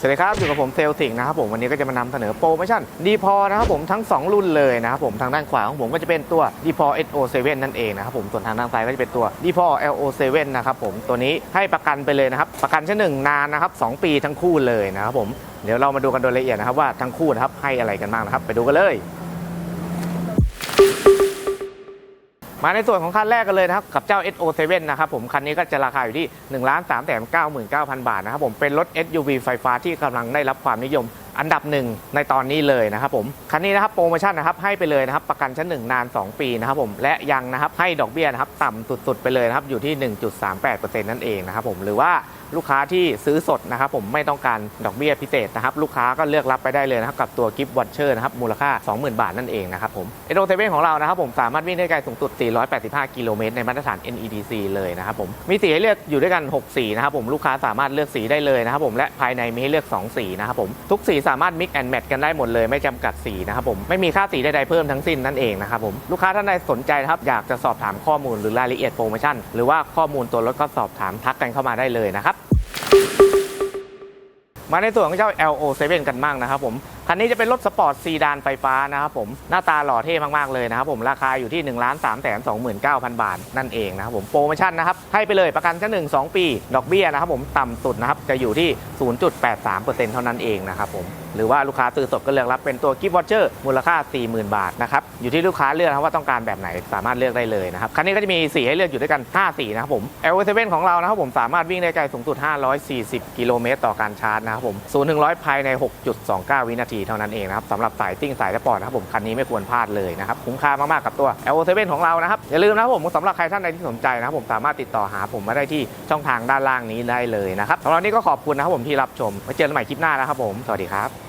สวัสดีครับ อยู่กับผมเซลสิงนะครับผมวันนี้ก็จะมานำเสนอโปรโมชั่นดีพอนะครับผมทั้ง 2 รุ่นเลยนะครับผมทางด้านขวาของผมก็จะเป็นตัว d p o SO7 นั่นเองนะครับผมส่วนทางด้านซ้ายก็จะเป็นตัว d p o LO7 นะครับผมตัวนี้ให้ประกันไปเลยนะครับประกันชั้นหนึ่งนานนะครับสองปีทั้งคู่เลยนะครับผมเดี๋ยวเรามาดูกันโดยละเอียดนะครับว่าทั้งคู่นะครับให้อะไรกันบ้างนะครับ ไปดูกันเลย มาในส่วนของคันแรกกันเลยนะครับ กับเจ้า SO7 นะครับผมคันนี้ก็จะราคาอยู่ที่1นึ่งล้านสามแสนเก้าหมื่นเก้าพันบาทนะครับผมเป็นรถ SUV ไฟฟ้าที่กำลังได้รับความนิยมอันดับหนึ่งในตอนนี้เลยนะครับผมคันนี้นะครับโปรโมชั่นนะครับให้ไปเลยนะครับประกันชั้นหนึ่งนาน 2 ปีนะครับผมและยังนะครับให้ดอกเบี้ยนะครับต่ำสุดๆไปเลยนะครับอยู่ที่ 1.38%นั่นเองนะครับผมหรือว่าลูกค้าที่ซื้อสดนะครับผมไม่ต้องการดอกเบี้ยพิเศษนะครับลูกค้าก็เลือกรับไปได้เลยนะครับกับตัวกิฟต์วอชเชอร์นะครับมูลค่า 20,000 บาทนั่นเองนะครับผมเอโดเซเว่นของเรานะครับผมสามารถวิ่งได้ไกลสูงสุด 485 กิโลเมตรในมาตรฐาน NEDC เลยนะครับผมมีสีให้เลือกอยู่ด้วยกัน 6 สีนะครับผมลูกค้าสามารถเลือกสีได้เลยนะครับผมและภายในมีให้เลือก 2 สีนะครับผมทุกสีสามารถ mix and match กันได้หมดเลยไม่จำกัดสีนะครับผมไม่มีค่าสีใดๆเพิ่มทั้งสิ้นนั่นเองนะครับผมลูกค้าท่านใดสนใจนะครับอยากจะสอบถามข้อมูลหรือรายละเอียดโปรโมชั่น หรือว่าข้อมูลตัวรถก็สอบถามทักกันเข้ามาได้เลยนะครับมาในส่วนของเจ้า LO7 กันบ้างนะครับผม คันนี้จะเป็นรถสปอร์ตซีดานไฟฟ้านะครับผมหน้าตาหล่อเท่มากๆเลยนะครับผมราคาอยู่ที่1 3 2 9 0 0 0บาทนั่นเองนะครับผมโปรโมชั่นนะครับให้ไปเลยประกันชั้นหนึ่ง2ปี ดอกเบี้ยนะครับผมต่ำสุดนะครับจะอยู่ที่ 0.83%เท่านั้นเองนะครับผมหรือว่าลูกค้าซื้อสดก็เลือกรับเป็นตัวกิฟต์วอเชอร์มูลค่า 40,000 บาทนะครับอยู่ที่ลูกค้าเลือกครับว่าต้องการแบบไหนสามารถเลือกได้เลยนะครับคันนี้ก็จะมีสีให้เลือกอยู่ด้วยกัน 5 สีนะครับผม L7 ของเรานะครับผมสามารถวิ่งได้ไกลสูงสุด 540 กิโลเมตรต่อการชาร์จนะครับผม0ถึง100ภายใน 6.29 วินาทีเท่านั้นเองนะครับสำหรับสายติ้งสายสปอร์ตนะครับผมคันนี้ไม่ควรพลาดเลยนะครับคุ้มค่ามากๆกับตัว L7 ของเรานะครับอย่าลืมนะครับผมสำหรับใครท่านใดที่สนใจนะครับผมสามารถติดต่อหาผมมาได้ที่ช่องทางด้านล่างนี้ได้เลยนะครับสำหรับนี้ก็ขอบคุณนะครับผมที่รับชมไว้เจอกันใหม่คลิปหน้านะครับผมสวัสดีครับ